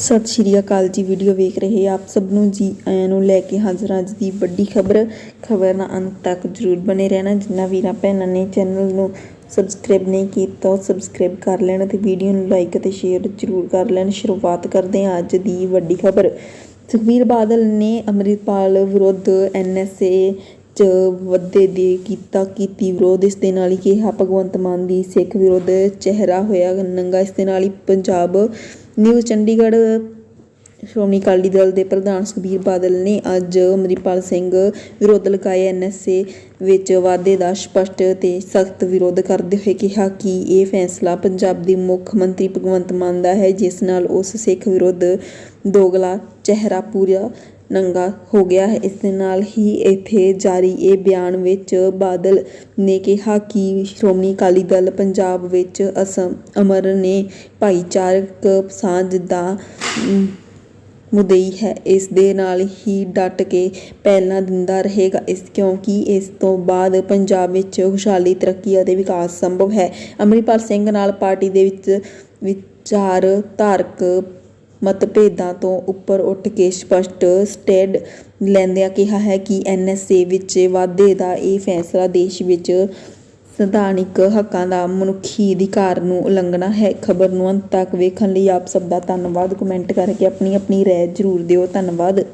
ਸਤਿ ਸ਼੍ਰੀ ਅਕਾਲ ਜੀ ਵੀਡੀਓ ਵੇਖ ਰਹੇ ਆਪ ਸਭ ਨੂੰ ਜੀ, ਆਇਆਂ ਨੂੰ ਲੈ ਕੇ ਹਾਜ਼ਰ ਅੱਜ ਦੀ ਵੱਡੀ ਖਬਰ। ਖਬਰ ਨਾਲ ਅੰਤ ਤੱਕ ਜਰੂਰ ਬਣੇ ਰਹਿਣਾ, ਜਿੰਨਾ ਵੀਰਾਂ ਭੈਣਾਂ ਨੇ ਚੈਨਲ ਨੂੰ ਸਬਸਕ੍ਰਾਈਬ ਨਹੀਂ ਕੀਤਾ, ਉਹ ਸਬਸਕ੍ਰਾਈਬ ਕਰ ਲੈਣ ਤੇ ਵੀਡੀਓ ਨੂੰ ਲਾਈਕ ਅਤੇ ਸ਼ੇਅਰ ਜਰੂਰ ਕਰ ਲੈਣ। ਸ਼ੁਰੂਆਤ ਕਰਦੇ ਹਾਂ ਅੱਜ ਦੀ ਵੱਡੀ ਖਬਰ। ਸੁਖਬੀਰ ਬਾਦਲ ਨੇ ਅੰਮ੍ਰਿਤਪਾਲ ਵਿਰੁੱਧ ਐਨਐਸਏ ਚ ਵੱਧੇ ਦੇ ਕੀਤਾ, ਕੀਤੀ ਵਿਰੋਧ। ਇਸ ਦੇ ਨਾਲ ਹੀ ਕਿਹਾ, ਭਗਵੰਤ ਮਾਨ ਦੀ ਸਿੱਖ ਵਿਰੁੱਧ ਚਿਹਰਾ ਹੋਇਆ ਨੰਗਾ। ਇਸ ਦੇ ਨਾਲ ਹੀ ਪੰਜਾਬ ਨਿਊਜ਼ ਚੰਡੀਗੜ੍ਹ। ਸ਼੍ਰੋਮਣੀ ਅਕਾਲੀ ਦਲ ਦੇ ਪ੍ਰਧਾਨ ਸੁਖਬੀਰ ਬਾਦਲ ਨੇ ਅੱਜ ਅਮਰਿਤਪਾਲ ਸਿੰਘ ਵਿਰੁੱਧ ਲਗਾਏ ਐਨਐਸਏ ਵਿੱਚ ਵਾਧੇ ਦਾ ਸਪਸ਼ਟ ਤੇ ਸਖਤ ਵਿਰੋਧ ਕਰਦੇ ਹੋਏ ਕਿਹਾ ਕਿ ਇਹ ਫੈਸਲਾ ਪੰਜਾਬ ਦੇ ਮੁੱਖ ਮੰਤਰੀ ਭਗਵੰਤ ਮਾਨ ਦਾ ਹੈ, ਜਿਸ ਨਾਲ ਉਸ ਸਿੱਖ ਵਿਰੁੱਧ ਦੋਗਲਾ ਚਿਹਰਾ ਪੂਰਾ ਨੰਗਾ ਹੋ ਗਿਆ ਹੈ। ਇਸ ਦੇ ਨਾਲ ਹੀ ਇੱਥੇ ਜਾਰੀ ਇਹ ਬਿਆਨ ਵਿੱਚ ਬਾਦਲ ਨੇ ਕਿਹਾ ਕਿ ਸ਼੍ਰੋਮਣੀ ਅਕਾਲੀ ਦਲ ਪੰਜਾਬ ਵਿੱਚ ਅਸਮ ਅਮਰ ਨੇ ਭਾਈਚਾਰਕ ਸਾਂਝ ਦਾ ਅਮ, ਮੁਦਈ ਹੈ। ਇਸ ਦੇ ਨਾਲ ਹੀ ਡਟ ਕੇ ਪਹਿਲਾਂ ਦਿੰਦਾ ਰਹੇਗਾ। ਇਸ ਕਿਉਂਕਿ ਇਸ ਤੋਂ ਬਾਅਦ ਪੰਜਾਬ ਵਿੱਚ ਖੁਸ਼ਹਾਲੀ ਤਰੱਕੀ ਅਤੇ ਵਿਕਾਸ ਸੰਭਵ ਹੈ। ਅੰਮ੍ਰਿਤਪਾਲ ਸਿੰਘ ਨਾਲ ਪਾਰਟੀ ਦੇ ਵਿੱਚ ਵਿਚਾਰ ਧਾਰਕ ਮਤਭੇਦਾਂ ਤੋਂ ਉੱਪਰ ਉੱਠ ਕੇ ਸਪੱਸ਼ਟ ਸਟੈਂਡ ਲੈਂਦਿਆਂ ਕਿਹਾ ਹੈ ਕਿ ਐਨਐਸਏ ਵਿੱਚ ਵਾਧੇ ਦਾ ਇਹ ਫੈਸਲਾ ਦੇਸ਼ ਵਿੱਚ ਸੰਵਿਧਾਨਿਕ ਹੱਕਾਂ ਦਾ ਮਨੁੱਖੀ ਅਧਿਕਾਰ ਨੂੰ ਉਲੰਘਣਾ ਹੈ। ਖਬਰ ਨੂੰ ਅੰਤ ਤੱਕ ਵੇਖਣ ਲਈ ਆਪ ਸਭ ਦਾ ਧੰਨਵਾਦ। ਕਮੈਂਟ ਕਰਕੇ ਆਪਣੀ ਆਪਣੀ ਰਾਏ ਜ਼ਰੂਰ ਦਿਓ। ਧੰਨਵਾਦ।